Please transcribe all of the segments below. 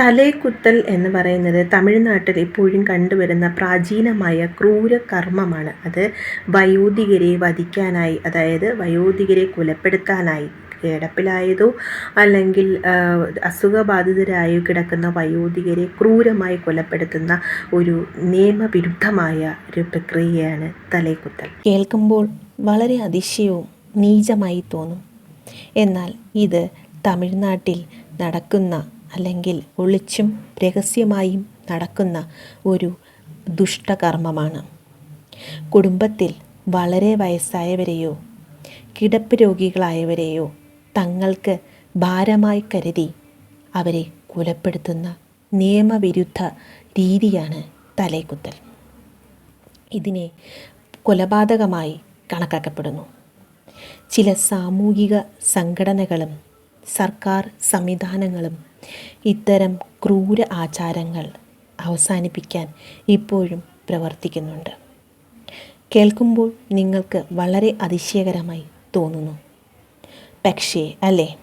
തലേക്കുത്തൽ എന്ന് പറയുന്നത് തമിഴ്നാട്ടിൽ ഇപ്പോഴും കണ്ടുവരുന്ന പ്രാചീനമായ ക്രൂരകർമ്മമാണ്. അത് വയോധികരെ വധിക്കാനായി അതായത് വയോധികരെ കൊലപ്പെടുത്താനായി കിടപ്പിലായതോ അല്ലെങ്കിൽ അസുഖബാധിതരായോ കിടക്കുന്ന വയോധികരെ ക്രൂരമായി കൊലപ്പെടുത്തുന്ന ഒരു നിയമവിരുദ്ധമായ ഒരു പ്രക്രിയയാണ് തലേക്കുത്തൽ. കേൾക്കുമ്പോൾ വളരെ അതിശയവും നീചമായി തോന്നും. എന്നാൽ ഇത് തമിഴ്നാട്ടിൽ നടക്കുന്ന അല്ലെങ്കിൽ ഒളിച്ചും രഹസ്യമായും നടക്കുന്ന ഒരു ദുഷ്ടകർമ്മമാണ്. കുടുംബത്തിൽ വളരെ വയസ്സായവരെയോ കിടപ്പ് രോഗികളായവരെയോ തങ്ങൾക്ക് ഭാരമായി കരുതി അവരെ കൊലപ്പെടുത്തുന്ന നിയമവിരുദ്ധ രീതിയാണ് തലേക്കുത്തൽ. ഇതിനെ കൊലപാതകമായി കണക്കാക്കപ്പെടുന്നു. ചില സാമൂഹിക സംഘടനകളും സർക്കാർ സംവിധാനങ്ങളും ഇത്തരം ക്രൂര ആചാരങ്ങൾ അവസാനിപ്പിക്കാൻ ഇപ്പോഴും പ്രവർത്തിക്കുന്നുണ്ട്. കേൾക്കുമ്പോൾ നിങ്ങൾക്ക് വളരെ അതിശയകരമായി തോന്നുന്നു. പക്ഷേ അല്ലേ?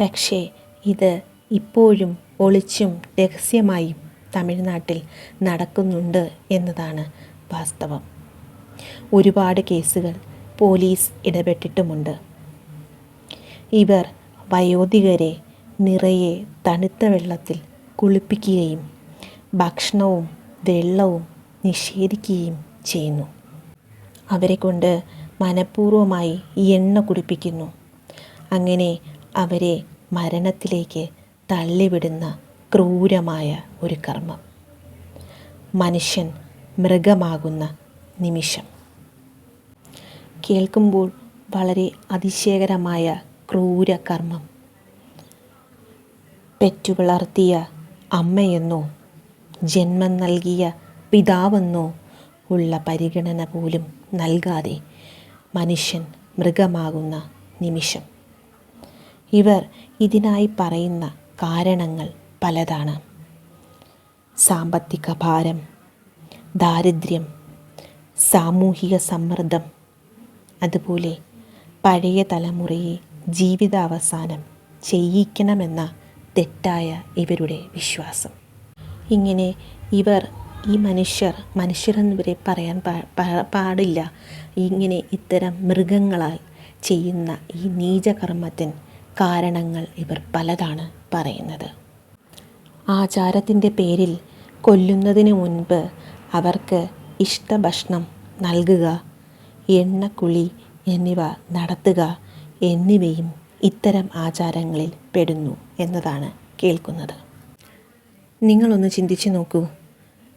പക്ഷേ ഇത് ഇപ്പോഴും ഒളിച്ചും രഹസ്യമായും തമിഴ്നാട്ടിൽ നടക്കുന്നുണ്ട് എന്നതാണ് വാസ്തവം. ഒരുപാട് കേസുകൾ പോലീസ് ഇടപെട്ടിട്ടുമുണ്ട്. ഇവർ വയോധികരെ നിറയെ തണുത്ത വെള്ളത്തിൽ കുളിപ്പിക്കുകയും ഭക്ഷണവും വെള്ളവും നിഷേധിക്കുകയും ചെയ്യുന്നു. അവരെ കൊണ്ട് മനഃപൂർവമായി എണ്ണ കുടിപ്പിക്കുന്നു. അങ്ങനെ അവരെ മരണത്തിലേക്ക് തള്ളിവിടുന്ന ക്രൂരമായ ഒരു കർമ്മം. മനുഷ്യൻ മൃഗമാകുന്ന നിമിഷം. കേൾക്കുമ്പോൾ വളരെ അതിശയകരമായ ക്രൂര കർമ്മം. പെറ്റുവളർത്തിയ അമ്മയെന്നോ ജന്മം നൽകിയ പിതാവെന്നോ ഉള്ള പരിഗണന പോലും നൽകാതെ മനുഷ്യൻ മൃഗമാകുന്ന നിമിഷം. ഇവർ ഇതിനായി പറയുന്ന കാരണങ്ങൾ പലതാണ്. സാമ്പത്തിക ഭാരം ദാരിദ്ര്യം സാമൂഹിക സമ്മർദ്ദം അതുപോലെ പഴയ തലമുറയെ ജീവിതാവസാനം ചെയ്യിക്കണമെന്ന തെറ്റായ ഇവരുടെ വിശ്വാസം. ഇങ്ങനെ ഇവർ ഈ മനുഷ്യർ മനുഷ്യരെന്നിവരെ പറയാൻ പാടില്ല. ഇങ്ങനെ ഇത്തരം മൃഗങ്ങളാൽ ചെയ്യുന്ന ഈ നീചകർമ്മത്തിന് കാരണങ്ങൾ ഇവർ പലതാണ് പറയുന്നത്. ആചാരത്തിന്റെ പേരിൽ കൊല്ലുന്നതിന് മുൻപ് അവർക്ക് ഇഷ്ടഭക്ഷണം നൽകുക എണ്ണക്കുളി എന്നിവ നടത്തുക എന്നിവയും ഇത്തരം ആചാരങ്ങളിൽ പെടുന്നു എന്നതാണ് കേൾക്കുന്നത്. നിങ്ങളൊന്ന് ചിന്തിച്ചു നോക്കൂ.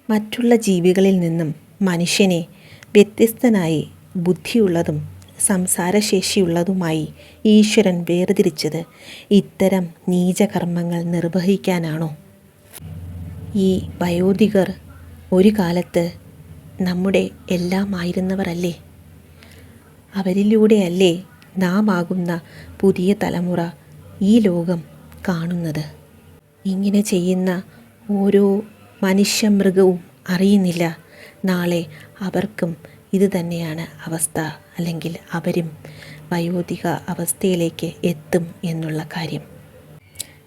മറ്റുള്ള ജീവികളിൽ നിന്നും മനുഷ്യനെ വ്യത്യസ്തനായി ബുദ്ധിയുള്ളതും സംസാരശേഷിയുള്ളതുമായി ഈശ്വരൻ വേർതിരിച്ചത് ഇത്തരം നീചകർമ്മങ്ങൾ നിർവഹിക്കാനാണോ? ഈ വയോധികർ ഒരു കാലത്ത് നമ്മുടെ എല്ലാമായിരുന്നവരല്ലേ? അവരിലൂടെയല്ലേ നാം ആകുന്ന പുതിയ തലമുറ ഈ ലോകം കാണുന്നത്. ഇങ്ങനെ ചെയ്യുന്ന ഓരോ മനുഷ്യ മൃഗവും അറിയുന്നില്ല. നാളെ അവർക്കും ഇത് തന്നെയാണ് അവസ്ഥ. അല്ലെങ്കിൽ അവരും വയോധിക അവസ്ഥയിലേക്ക് എത്തും എന്നുള്ള കാര്യം.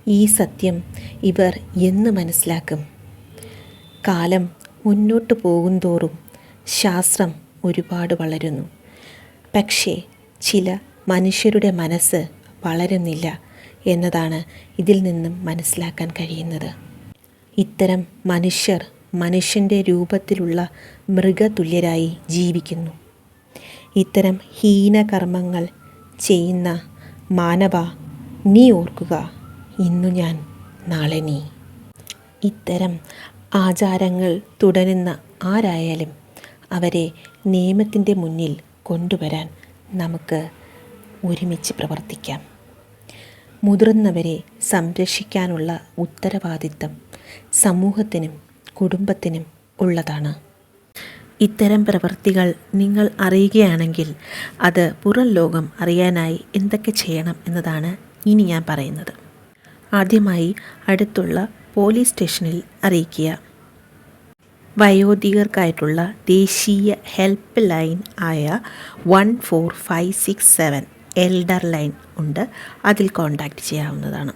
ഈ സത്യം ഇവർ എന്ന് മനസ്സിലാക്കും. കാലം മുന്നോട്ട് പോകുന്തോറും ശാസ്ത്രം ഒരുപാട് വളരുന്നു. പക്ഷേ ചില മനുഷ്യരുടെ മനസ്സ് വളരുന്നില്ല എന്നതാണ് ഇതിൽ നിന്നും മനസ്സിലാക്കാൻ കഴിയുന്നത്. ഇത്തരം മനുഷ്യർ മനുഷ്യന്റെ രൂപത്തിലുള്ള മൃഗതുല്യരായി ജീവിക്കുന്നു. ഇത്തരം ഹീനകർമ്മങ്ങൾ ചെയ്യുന്ന മാനവ നീ ഓർക്കുക ഇന്നു ഞാൻ നാളെ നീ. ഇത്തരം ആചാരങ്ങൾ തുടരുന്ന ആരായാലും അവരെ നിയമത്തിന്റെ മുന്നിൽ കൊണ്ടുവരാൻ നമുക്ക് ഒരുമിച്ച് പ്രവർത്തിക്കാം. മുതിർന്നവരെ സംരക്ഷിക്കാനുള്ള ഉത്തരവാദിത്തം സമൂഹത്തിനും കുടുംബത്തിനും ഉള്ളതാണ്. ഇത്തരം പ്രവൃത്തികൾ നിങ്ങൾ അറിയുകയാണെങ്കിൽ അത് പുറം ലോകം അറിയാനായി എന്തൊക്കെ ചെയ്യണം എന്നതാണ് ഇനി ഞാൻ പറയുന്നത്. ആദ്യമായി അടുത്തുള്ള പോലീസ് സ്റ്റേഷനിൽ അറിയിക്കുക. വയോധികർക്കായിട്ടുള്ള ദേശീയ ഹെൽപ്പ് ലൈൻ ആയ one four five six seven. Elder line ഉണ്ട്. അതിൽ കോൺടാക്റ്റ് ചെയ്യാവുന്നതാണ്.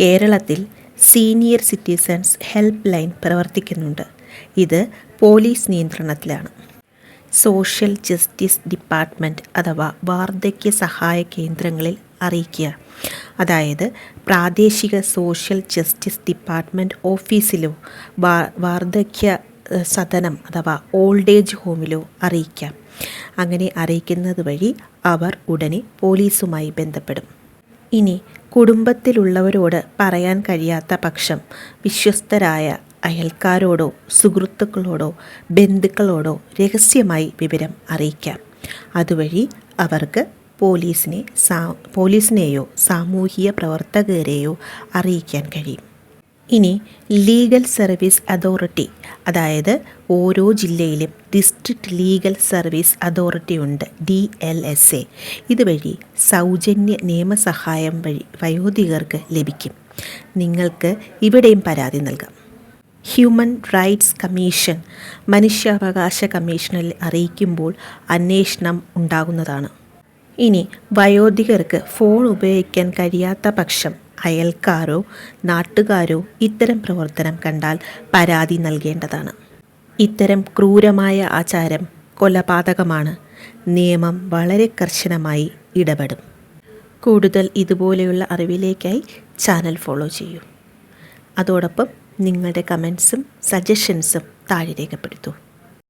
കേരളത്തിൽ സീനിയർ സിറ്റിസൺസ് ഹെൽപ്പ് ലൈൻ പ്രവർത്തിക്കുന്നുണ്ട്. ഇത് പോലീസ് നിയന്ത്രണത്തിലാണ്. സോഷ്യൽ ജസ്റ്റിസ് ഡിപ്പാർട്ട്മെന്റ് അഥവാ വാർദ്ധക്യ സഹായ കേന്ദ്രങ്ങളിൽ അറിയിക്കുക. അതായത് പ്രാദേശിക സോഷ്യൽ ജസ്റ്റിസ് ഡിപ്പാർട്ട്മെന്റ് ഓഫീസിലോ വാർദ്ധക്യ സദനം അഥവാ ഓൾഡ് ഏജ് ഹോമിലോ അറിയിക്കാം. അങ്ങനെ അറിയിക്കുന്നത് വഴി അവർ ഉടനെ പോലീസുമായി ബന്ധപ്പെടും. ഇനി കുടുംബത്തിലുള്ളവരോട് പറയാൻ കഴിയാത്ത പക്ഷം വിശ്വസ്തരായ അയൽക്കാരോടോ സുഹൃത്തുക്കളോടോ ബന്ധുക്കളോടോ രഹസ്യമായി വിവരം അറിയിക്കാം. അതുവഴി അവർക്ക് പോലീസിനെ സാ പോലീസിനെയോ സാമൂഹിക പ്രവർത്തകരെയോ അറിയിക്കാൻ കഴിയും. ഇനി ലീഗൽ സർവീസ് അതോറിറ്റി അതായത് ഓരോ ജില്ലയിലും ഡിസ്ട്രിക്ട് ലീഗൽ സർവീസ് അതോറിറ്റി ഉണ്ട് ഡി എൽ എസ് എ ഇതുവഴി സൗജന്യ നിയമസഹായം വഴി വയോധികർക്ക് ലഭിക്കും. നിങ്ങൾക്ക് ഇവിടെയും പരാതി നൽകാം. ഹ്യൂമൻ റൈറ്റ്സ് കമ്മീഷൻ മനുഷ്യാവകാശ കമ്മീഷനിൽ അറിയിക്കുമ്പോൾ അന്വേഷണം ഉണ്ടാകുന്നതാണ്. ഇനി വയോധികർക്ക് ഫോൺ ഉപയോഗിക്കാൻ കഴിയാത്ത പക്ഷം അയൽക്കാരോ നാട്ടുകാരോ ഇത്തരം പ്രവർത്തനം കണ്ടാൽ പരാതി നൽകേണ്ടതാണ്. ഇത്തരം ക്രൂരമായ ആചാരം കൊലപാതകമാണ് നിയമം വളരെ കർശനമായി ഇടപെടും. കൂടുതൽ ഇതുപോലെയുള്ള അറിവിലേക്കായി ചാനൽ ഫോളോ ചെയ്യൂ. അതോടൊപ്പം നിങ്ങളുടെ കമൻസും സജഷൻസും താഴെ രേഖപ്പെടുത്തൂ.